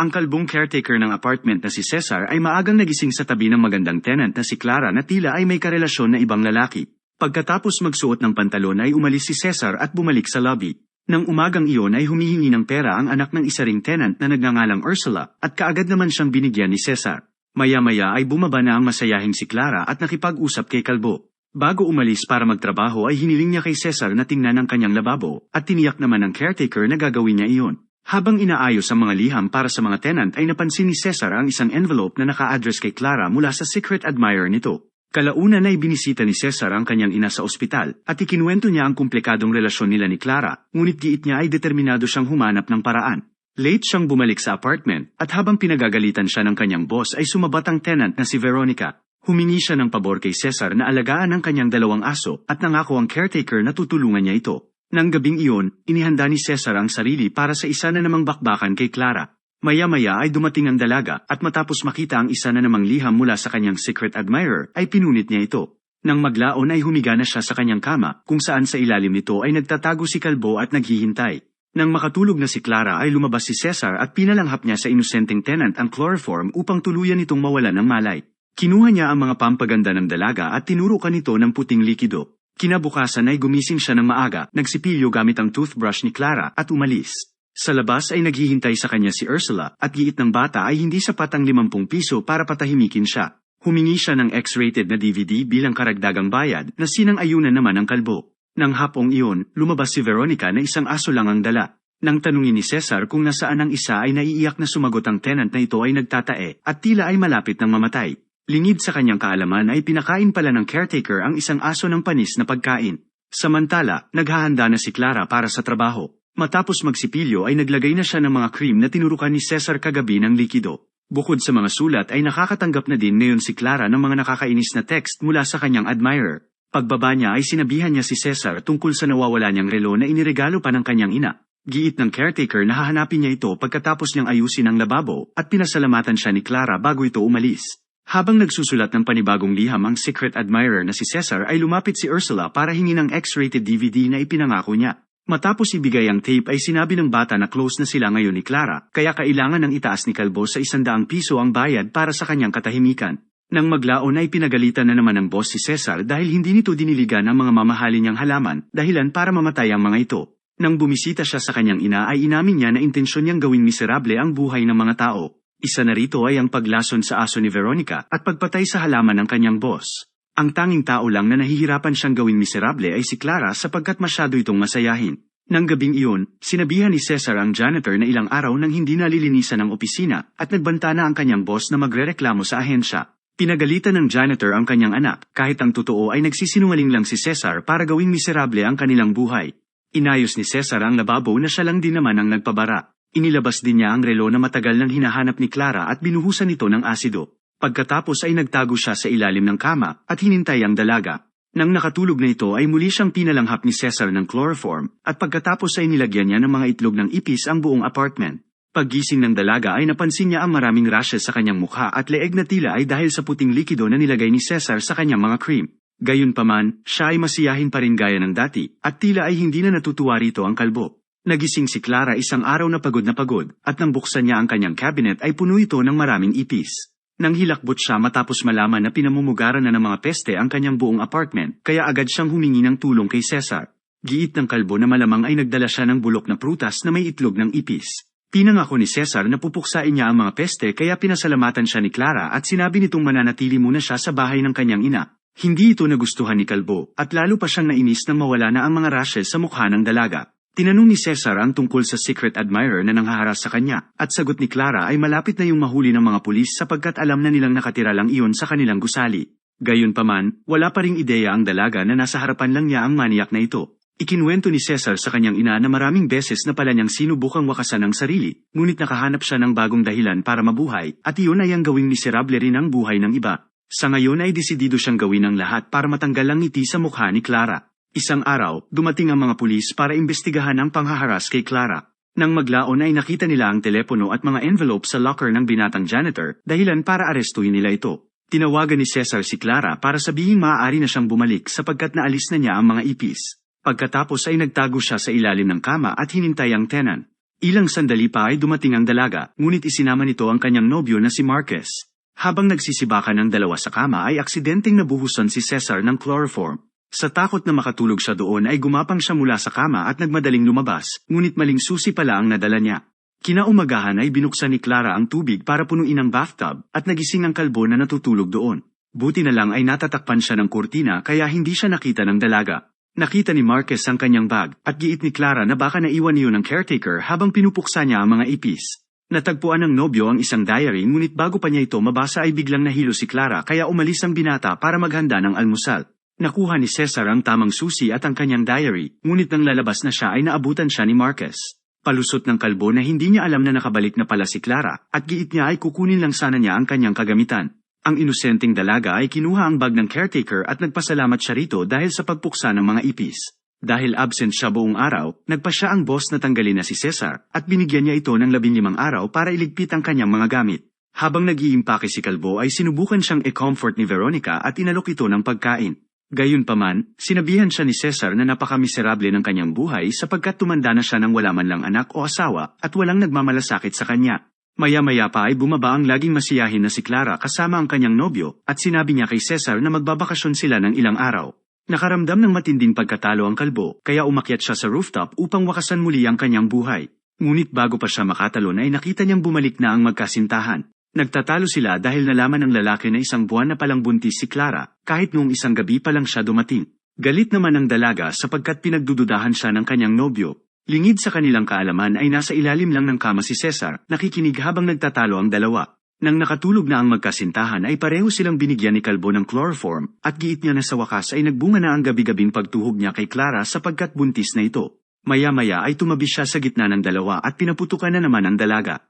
Ang kalbong caretaker ng apartment na si Cesar ay maagang nagising sa tabi ng magandang tenant na si Clara na tila ay may karelasyon na ibang lalaki. Pagkatapos magsuot ng pantalon ay umalis si Cesar at bumalik sa lobby. Nang umagang iyon ay humihingi ng pera ang anak ng isa ring tenant na nagngangalang Ursula at kaagad naman siyang binigyan ni Cesar. Maya-maya ay bumaba na ang masayahing si Clara at nakipag-usap kay Kalbo. Bago umalis para magtrabaho ay hiniling niya kay Cesar na tingnan ang kanyang lababo at tiniyak naman ng caretaker na gagawin niya iyon. Habang inaayos ang mga liham para sa mga tenant ay napansin ni Cesar ang isang envelope na naka-address kay Clara mula sa secret admirer nito. Kalaunan ay binisita ni Cesar ang kanyang ina sa ospital at ikinuwento niya ang komplikadong relasyon nila ni Clara, ngunit giit niya ay determinado siyang humanap ng paraan. Late siyang bumalik sa apartment at habang pinagagalitan siya ng kanyang boss ay sumabat ang tenant na si Veronica. Humingi siya ng pabor kay Cesar na alagaan ang kanyang dalawang aso at nangako ang caretaker na tutulungan niya ito. Nang gabing iyon, inihanda ni Cesar ang sarili para sa isa na namang bakbakan kay Clara. Maya-maya ay dumating ang dalaga at matapos makita ang isa na namang liham mula sa kanyang secret admirer ay pinunit niya ito. Nang maglaon ay humiga na siya sa kanyang kama kung saan sa ilalim nito ay nagtatago si Kalbo at naghihintay. Nang makatulog na si Clara ay lumabas si Cesar at pinalanghap niya sa inosenteng tenant ang chloroform upang tuluyan itong mawalan ng malay. Kinuha niya ang mga pampaganda ng dalaga at tinurukan ito ng puting likido. Kinabukasan ay gumising siya ng maaga, nagsipilyo gamit ang toothbrush ni Clara at umalis. Sa labas ay naghihintay sa kanya si Ursula at giit ng bata ay hindi sapat ang 50 piso para patahimikin siya. Humingi siya ng X-rated na DVD bilang karagdagang bayad na sinang ayunan naman ang kalbo. Nang hapong iyon, lumabas si Veronica na isang aso lang ang dala. Nang tanungin ni Cesar kung nasaan ang isa ay naiiyak na sumagot ang tenant na ito ay nagtatae at tila ay malapit ng mamatay. Lingid sa kanyang kaalaman ay pinakain pala ng caretaker ang isang aso ng panis na pagkain. Samantala, naghahanda na si Clara para sa trabaho. Matapos magsipilyo ay naglagay na siya ng mga cream na tinurukan ni Cesar kagabi ng likido. Bukod sa mga sulat ay nakakatanggap na din ngayon si Clara ng mga nakakainis na text mula sa kanyang admirer. Pagbaba niya ay sinabihan niya si Cesar tungkol sa nawawala niyang relo na iniregalo pa ng kanyang ina. Giit ng caretaker na hahanapin niya ito pagkatapos niyang ayusin ang lababo at pinasalamatan siya ni Clara bago ito umalis. Habang nagsusulat ng panibagong liham ang secret admirer na si Cesar ay lumapit si Ursula para hingi ng X-rated DVD na ipinangako niya. Matapos ibigay ang tape ay sinabi ng bata na close na sila ngayon ni Clara, kaya kailangan ng itaas ni Kalbo sa isandaang piso ang bayad para sa kanyang katahimikan. Nang maglaon ay pinagalitan na naman ng boss si Cesar dahil hindi nito diniligan ang mga mamahalin niyang halaman, dahilan para mamatay ang mga ito. Nang bumisita siya sa kanyang ina ay inamin niya na intensyon niyang gawing miserable ang buhay ng mga tao. Isa na rito ay ang paglason sa aso ni Veronica at pagpatay sa halaman ng kanyang boss. Ang tanging tao lang na nahihirapan siyang gawing miserable ay si Clara sapagkat masyado itong masayahin. Nang gabing iyon, sinabihan ni Cesar ang janitor na ilang araw nang hindi nalilinisan ang opisina at nagbanta na ang kanyang boss na magrereklamo sa ahensya. Pinagalitan ng janitor ang kanyang anak kahit ang totoo ay nagsisinungaling lang si Cesar para gawing miserable ang kanilang buhay. Inayos ni Cesar ang lababo na siya lang din naman ang nagpabara. Inilabas din niya ang relo na matagal nang hinahanap ni Clara at binuhusan ito ng asido. Pagkatapos ay nagtago siya sa ilalim ng kama at hinintay ang dalaga. Nang nakatulog na ito ay muli siyang pinalanghap ni Cesar ng chloroform at pagkatapos ay nilagyan niya ng mga itlog ng ipis ang buong apartment. Paggising ng dalaga ay napansin niya ang maraming rashes sa kanyang mukha at leeg na tila ay dahil sa puting likido na nilagay ni Cesar sa kanyang mga cream. Gayunpaman, siya ay masiyahin pa rin gaya ng dati at tila ay hindi na natutuwa rito ang kalbo. Nagising si Clara isang araw na pagod na pagod at nang buksan niya ang kanyang cabinet ay puno ito ng maraming ipis. Nang hilakbot siya matapos malaman na pinamumugaran na ng mga peste ang kanyang buong apartment, kaya agad siyang humingi ng tulong kay Cesar. Giit ng kalbo na malamang ay nagdala siya ng bulok na prutas na may itlog ng ipis. Pinangako ni Cesar na pupuksain niya ang mga peste kaya pinasalamatan siya ni Clara at sinabi nitong mananatili muna siya sa bahay ng kanyang ina. Hindi ito nagustuhan ni Kalbo at lalo pa siyang nainis nang mawala na ang mga rashes sa mukha ng dalaga. Tinanong ni Cesar ang tungkol sa secret admirer na nanghaharas sa kanya, at sagot ni Clara ay malapit na yung mahuli ng mga pulis sapagkat alam na nilang nakatira lang iyon sa kanilang gusali. Gayunpaman, wala pa ring ideya ang dalaga na nasa harapan lang niya ang maniak na ito. Ikinuwento ni Cesar sa kanyang ina na maraming beses na pala niyang sinubukang wakasan ang sarili, ngunit nakahanap siya ng bagong dahilan para mabuhay, at iyon ay ang gawing miserable rin ang buhay ng iba. Sa ngayon ay desidido siyang gawin ang lahat para matanggal ang ngiti sa mukha ni Clara. Isang araw, dumating ang mga pulis para imbestigahan ang panghaharas kay Clara. Nang maglaon ay nakita nila ang telepono at mga envelope sa locker ng binatang janitor, dahilan para arestuhin nila ito. Tinawagan ni Cesar si Clara para sabihin maaari na siyang bumalik sapagkat naalis na niya ang mga ipis. Pagkatapos ay nagtago siya sa ilalim ng kama at hinintay ang tenant. Ilang sandali pa ay dumating ang dalaga, ngunit isinama nito ang kanyang nobyo na si Marquez. Habang nagsisibakan ng dalawa sa kama ay aksidenteng nabuhusan si Cesar ng chloroform. Sa takot na makatulog siya doon ay gumapang siya mula sa kama at nagmadaling lumabas, ngunit maling susi pala ang nadala niya. Kinaumagahan ay binuksan ni Clara ang tubig para punuin ang bathtub at nagising ang kalbo na natutulog doon. Buti na lang ay natatakpan siya ng kurtina kaya hindi siya nakita ng dalaga. Nakita ni Marquez ang kanyang bag at giit ni Clara na baka naiwan niyo ng caretaker habang pinupuksa niya ang mga ipis. Natagpuan ng nobyo ang isang diary ngunit bago pa niya ito mabasa ay biglang nahilo si Clara kaya umalis ang binata para maghanda ng almusal. Nakuha ni Cesar ang tamang susi at ang kanyang diary, ngunit nang lalabas na siya ay naabutan siya ni Marquez. Palusot ng kalbo na hindi niya alam na nakabalik na pala si Clara at giit niya ay kukunin lang sana niya ang kanyang kagamitan. Ang inosenteng dalaga ay kinuha ang bag ng caretaker at nagpasalamat siya rito dahil sa pagpuksa ng mga ipis. Dahil absent siya buong araw, nagpa siya ang boss na tanggalin na si Cesar at binigyan niya ito ng labinlimang araw para iligpit ang kanyang mga gamit. Habang nag-iimpake si Kalbo ay sinubukan siyang e-comfort ni Veronica at inalok ito ng pagkain. Gayunpaman, sinabihan siya ni Cesar na napakamiserable ng kanyang buhay sapagkat tumanda na siya ng wala man lang anak o asawa at walang nagmamalasakit sa kanya. Maya-maya pa ay bumaba ang laging masiyahin na si Clara kasama ang kanyang nobyo at sinabi niya kay Cesar na magbabakasyon sila ng ilang araw. Nakaramdam ng matinding pagkatalo ang kalbo kaya umakyat siya sa rooftop upang wakasan muli ang kanyang buhay. Ngunit bago pa siya makatalon ay nakita niyang bumalik na ang magkasintahan. Nagtatalo sila dahil nalaman ng lalaki na isang buwan na palang buntis si Clara kahit noong isang gabi pa lang siya dumating. Galit naman ang dalaga sapagkat pinagdududahan siya ng kanyang nobyo Lingid sa kanilang kaalaman ay nasa ilalim lang ng kama si Cesar, nakikinig habang nagtatalo ang dalawa. Nang nakatulog na ang magkasintahan ay pareho silang binigyan ni Kalbo ng chloroform at giit niya na sa wakas ay nagbunga na ang gabi-gabing pagtuhog niya kay Clara sapagkat buntis na ito. Maya-maya ay tumabi siya sa gitna ng dalawa at pinaputukan na naman ang dalaga.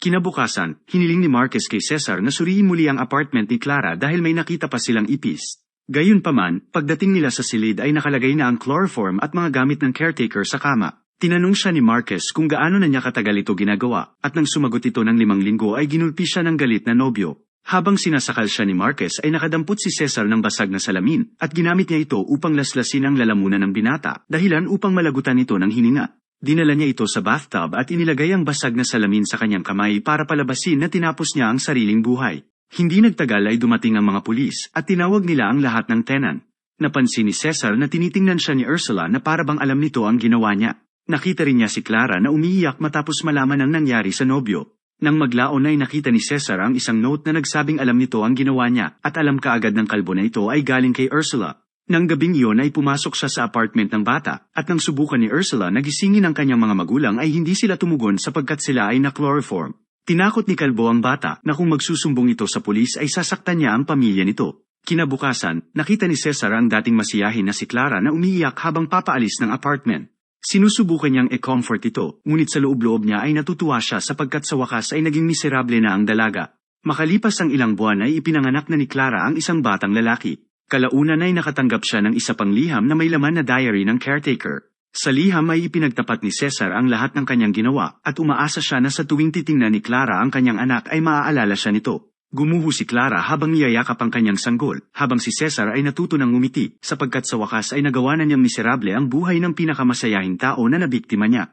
Kinabukasan, hiniling ni Marquez kay Cesar na suriin muli ang apartment ni Clara dahil may nakita pa silang ipis. Gayunpaman, pagdating nila sa silid ay nakalagay na ang chloroform at mga gamit ng caretaker sa kama. Tinanong siya ni Marquez kung gaano na niya katagal ito ginagawa, at nang sumagot ito ng limang linggo ay ginulpi siya ng galit na nobyo. Habang sinasakal siya ni Marquez ay nakadampot si Cesar ng basag na salamin at ginamit niya ito upang laslasin ang lalamunan ng binata, dahilan upang malagutan ito ng hininga. Dinala niya ito sa bathtub at inilagay ang basag na salamin sa kanyang kamay para palabasin na tinapos niya ang sariling buhay. Hindi nagtagal ay dumating ang mga pulis at tinawag nila ang lahat ng tenan. Napansin ni Cesar na tinitingnan siya ni Ursula na parabang alam nito ang ginawa niya. Nakita rin niya si Clara na umiiyak matapos malaman ang nangyari sa nobyo. Nang maglaon ay nakita ni Cesar ang isang note na nagsabing alam nito ang ginawa niya at alam kaagad ng kalbo na ito ay galing kay Ursula. Nang gabing iyon ay pumasok siya sa apartment ng bata at nang subukan ni Ursula na gisingin ang kanyang mga magulang ay hindi sila tumugon sapagkat sila ay na-chloroform. Tinakot ni Kalbo ang bata na kung magsusumbong ito sa pulis ay sasaktan niya ang pamilya nito. Kinabukasan, nakita ni Cesar ang dating masiyahin na si Clara na umiiyak habang papaalis ng apartment. Sinusubukan niyang e-comfort ito, ngunit sa loob-loob niya ay natutuwa siya sapagkat sa wakas ay naging miserable na ang dalaga. Makalipas ang ilang buwan ay ipinanganak na ni Clara ang isang batang lalaki. Kalaunan ay nakatanggap siya ng isa pang liham na may laman na diary ng caretaker. Sa liham ay ipinagtapat ni Cesar ang lahat ng kanyang ginawa at umaasa siya na sa tuwing titingnan ni Clara ang kanyang anak ay maaalala siya nito. Gumuho si Clara habang niyayakap ang kanyang sanggol, habang si Cesar ay natuto ng ngumiti, sapagkat sa wakas ay nagawa na niyang miserable ang buhay ng pinakamasayahing tao na nabiktima niya.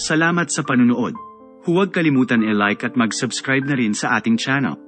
Salamat sa panunood. Huwag kalimutan i-like at mag-subscribe na rin sa ating channel.